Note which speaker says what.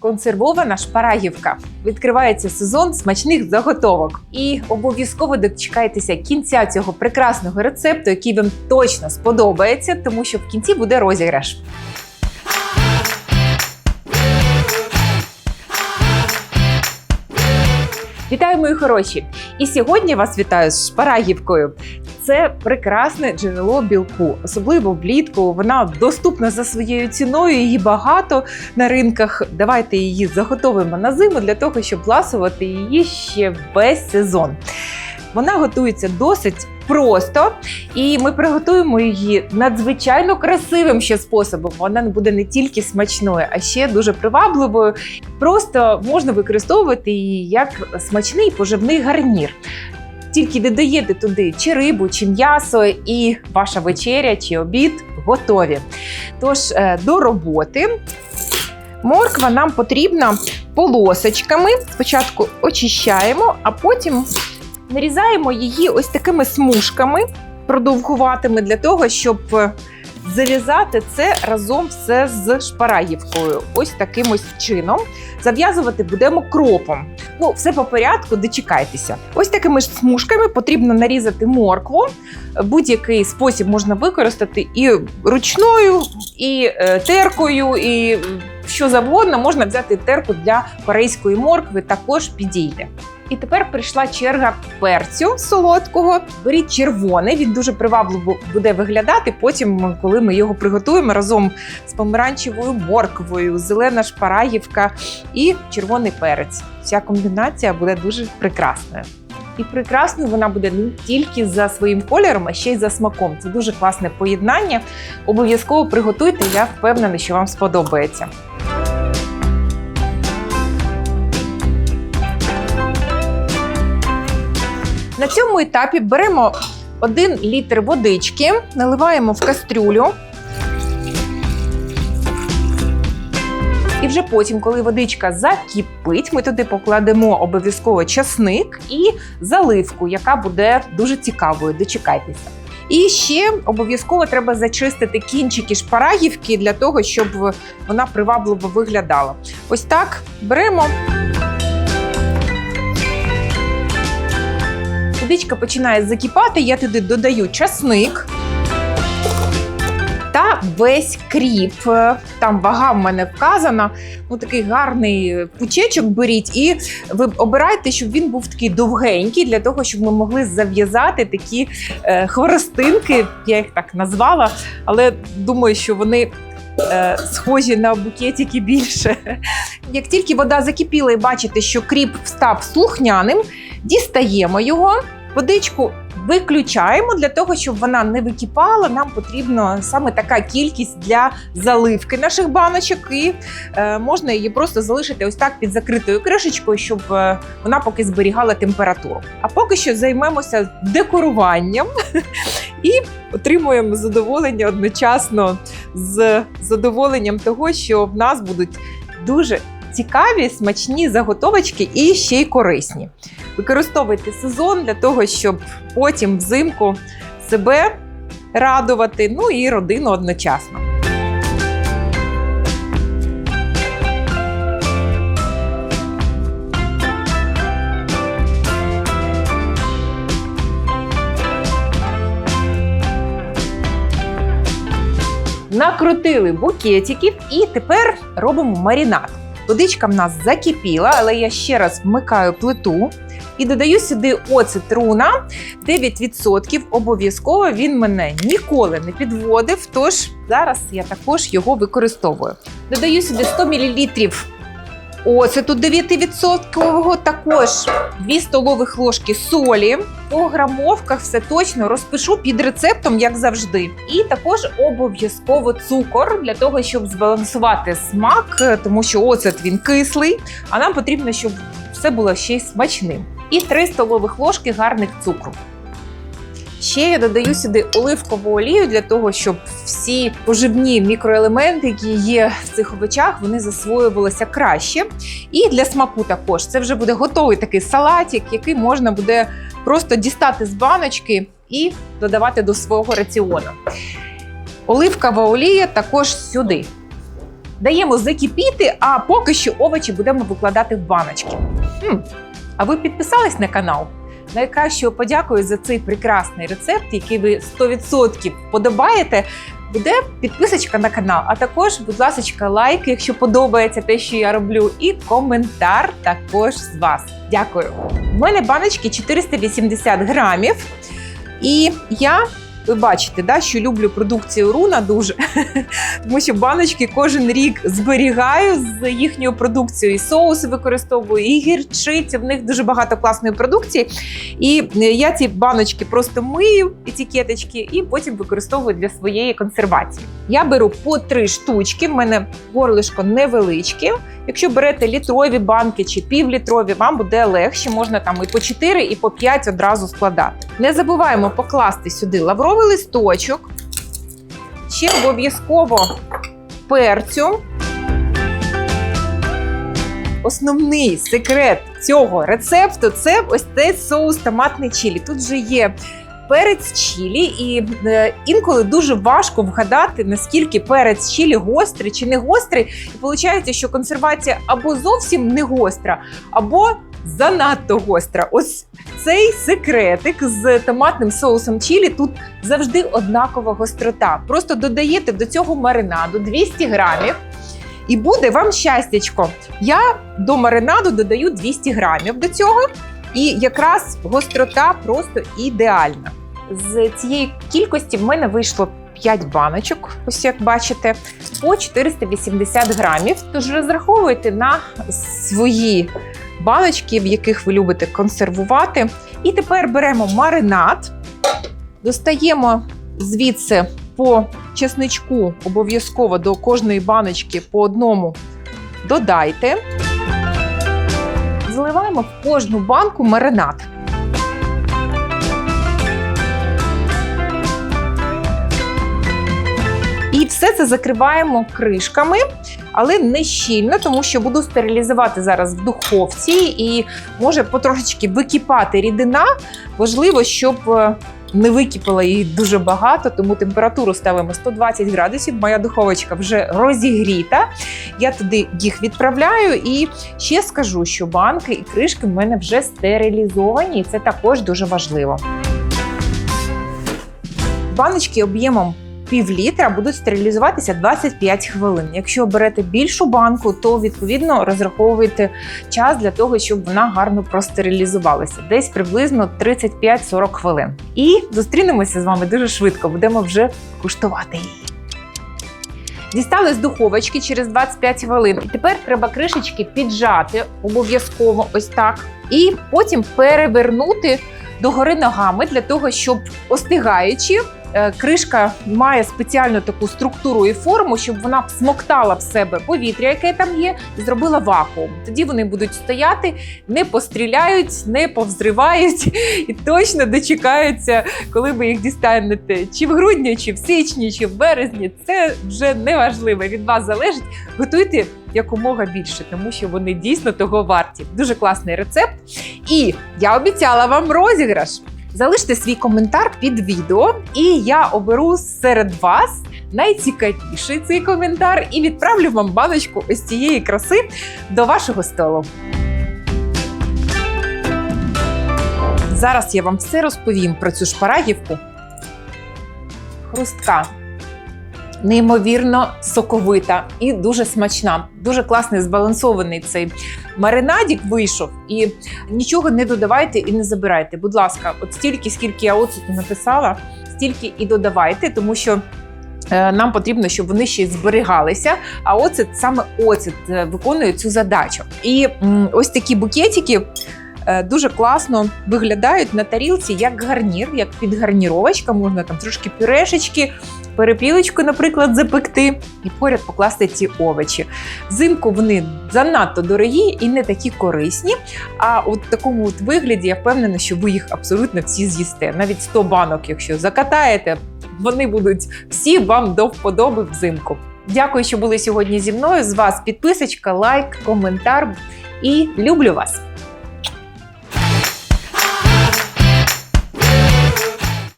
Speaker 1: Консервована шпарагівка. Відкривається сезон смачних заготовок. І обов'язково дочекайтеся кінця цього прекрасного рецепту, який вам точно сподобається, тому що в кінці буде розіграш. Вітаю, мої хороші! І сьогодні вас вітаю з шпарагівкою. Це прекрасне джерело білку, особливо влітку. Вона доступна за своєю ціною. Її багато на ринках. Давайте її заготовимо на зиму для того, щоб ласувати її ще весь сезон. Вона готується досить просто, і ми приготуємо її надзвичайно красивим ще способом. Вона буде не тільки смачною, а ще дуже привабливою. Просто можна використовувати її як смачний поживний гарнір. Тільки додаєте туди чи рибу, чи м'ясо, і ваша вечеря чи обід готові. Тож е, до роботи морква нам потрібна полосочками. Спочатку очищаємо, а потім нарізаємо її ось такими смужками продовгуватими для того, щоб е, зав'язати це разом все з шпарагівкою. Ось таким ось чином. Зав'язувати будемо кропом. Ну, все по порядку, дочекайтеся. Ось такими ж смужками потрібно нарізати моркву. Будь-який спосіб можна використати і ручною, і е, теркою, і що завгодно. Можна взяти терку для корейської моркви, також підійде. І тепер прийшла черга перцю солодкого. Беріть червоний, він дуже привабливо буде виглядати. Потім, коли ми його приготуємо разом з помаранчевою морквою, зелена шпарагівка і червоний перець. Ця комбінація буде дуже прекрасною. І прекрасною вона буде не тільки за своїм кольором, а ще й за смаком. Це дуже класне поєднання. Обов'язково приготуйте, я впевнена, що вам сподобається. На цьому етапі беремо 1 літр водички, наливаємо в кастрюлю. І вже потім, коли водичка закипить, ми туди покладемо обов'язково часник і заливку, яка буде дуже цікавою. Дочекайтеся. І ще обов'язково треба зачистити кінчики шпарагівки для того, щоб вона привабливо виглядала. Ось так беремо. Водичка починає закипати, я туди додаю часник та весь кріп. Там вага в мене вказана. Ну, такий гарний пучечок беріть, і ви обирайте, щоб він був такий довгенький, для того, щоб ми могли зав'язати такі е, хворостинки, я їх так назвала, але думаю, що вони. е, Схожі на букетики більше. Як тільки вода закипіла і бачите, що кріп став слухняним, дістаємо його, водичку виключаємо для того, щоб вона не википала. Нам потрібна саме така кількість для заливки наших баночок, і е, можна її просто залишити ось так під закритою кришечкою, щоб е, вона поки зберігала температуру. А поки що займемося декоруванням і отримуємо задоволення одночасно з задоволенням того, що в нас будуть дуже цікаві, смачні заготовочки і ще й корисні. Використовуйте сезон для того, щоб потім взимку себе радувати, ну і родину одночасно. Накрутили букетиків і тепер робимо маринад. Водичка в нас закипіла, але я ще раз вмикаю плиту і додаю сюди оцет руна 9%. Обов'язково він мене ніколи не підводив, тож зараз я також його використовую. Додаю сюди 100 мл оцету 9%, також 2 столових ложки солі. По грамовках все точно розпишу під рецептом, як завжди. І також обов'язково цукор для того, щоб збалансувати смак, е, тому що оцет він кислий, а нам потрібно, щоб все було ще й смачним. І 3 столових ложки гарних цукру. Ще я додаю сюди оливкову олію для того, щоб всі поживні мікроелементи, які є в цих овочах, вони засвоювалися краще. І для смаку також це вже буде готовий такий салатик, який можна буде просто дістати з баночки і додавати до свого раціону. Оливкова олія також сюди. даємо закипіти, а поки що овочі будемо викладати в баночки. А ви підписались на канал? Найкращою подякою за цей прекрасний рецепт, який ви 100% подобаєте. Буде підписочка на канал, а також, будь ласка, лайк, якщо подобається те, що я роблю, і коментар також з вас. Дякую. У мене баночки 480 грамів, і я. Ви бачите, да, що люблю продукцію руна дуже, тому що баночки кожен рік зберігаю з їхньою продукцією. І соуси використовую, і гірчиці. В них дуже багато класної продукції. І я ці баночки просто мию, етикеточки, і потім використовую для своєї консервації. Я беру по три штучки. В мене горлишко невеличке. Якщо берете літрові банки чи півлітрові, вам буде легше. Можна там і по 4, і по 5 одразу складати. Не забуваємо покласти сюди лавровий листочок, ще обов'язково перцю. Основний секрет цього рецепту це ось цей соус томатний чилі. Тут вже є перець чилі, і е, інколи дуже важко вгадати, наскільки перець чилі гострий чи не гострий. І виходить, що консервація або зовсім не гостра, або занадто гостра. Ось цей секретик з томатним соусом чилі тут завжди однакова гострота. Просто додаєте до цього маринаду 200 грамів. І буде вам щастячко. Я до маринаду додаю 200 грамів до цього, і якраз гострота просто ідеальна. З цієї кількості в мене вийшло 5 баночок, ось як бачите, по 480 грамів. Тож розраховуйте на свої баночки, в яких ви любите консервувати. І тепер беремо маринад, достаємо звідси по чесничку обов'язково до кожної баночки по одному додайте. Заливаємо в кожну банку маринад. І все це закриваємо кришками, але не щільно, тому що буду стерилізувати зараз в духовці і може потрошечки википати рідина. Важливо, щоб е, не википало її дуже багато, тому температуру ставимо 120 градусів. Моя духовочка вже розігріта. Я туди їх відправляю і ще скажу, що банки і кришки в мене вже стерилізовані, і це також дуже важливо. Баночки об'ємом пів літра будуть стерилізуватися 25 хвилин. Якщо берете більшу банку, то відповідно розраховуйте час для того, щоб вона гарно простерилізувалася. Десь приблизно 35-40 хвилин. І зустрінемося з вами дуже швидко. Будемо вже куштувати її. Дістали з духовочки через 25 хвилин. І тепер треба кришечки піджати обов'язково ось так. І потім перевернути догори ногами для того, щоб остигаючи. Е, Кришка має спеціальну таку структуру і форму, щоб вона смоктала в себе повітря, яке там є, і зробила вакуум. Тоді вони будуть стояти, не постріляють, не повзривають і точно дочекаються, коли ви їх дістанете чи в грудні, чи в січні, чи в березні. Це вже не важливо. Від вас залежить. Готуйте якомога більше, тому що вони дійсно того варті. Дуже класний рецепт. І я обіцяла вам розіграш. Залиште свій коментар під відео, і я оберу серед вас найцікавіший цей коментар і відправлю вам баночку ось цієї краси до вашого столу. Зараз я вам все розповім про цю шпарагівку. Хрустка. Неймовірно соковита і дуже смачна. Дуже класний збалансований цей маринадік вийшов. І нічого не додавайте і не забирайте. Будь ласка, от стільки, скільки я оцету написала, стільки і додавайте, тому що. е, Нам потрібно, щоб вони ще зберігалися. А оцет саме оцет е, виконує цю задачу. І ось такі букетики дуже класно виглядають на тарілці як гарнір, як підгарніровочка. Можна там трошки пюрешечки, перепілочку, наприклад, запекти, і поряд покласти ці овочі. Взимку вони занадто дорогі і не такі корисні. А в такому от вигляді я впевнена, що ви їх абсолютно всі з'їсте. Навіть 100 банок, якщо закатаєте, вони будуть всі вам до вподоби взимку. Дякую, що були сьогодні зі мною. З вас підписочка, лайк, коментар і люблю вас.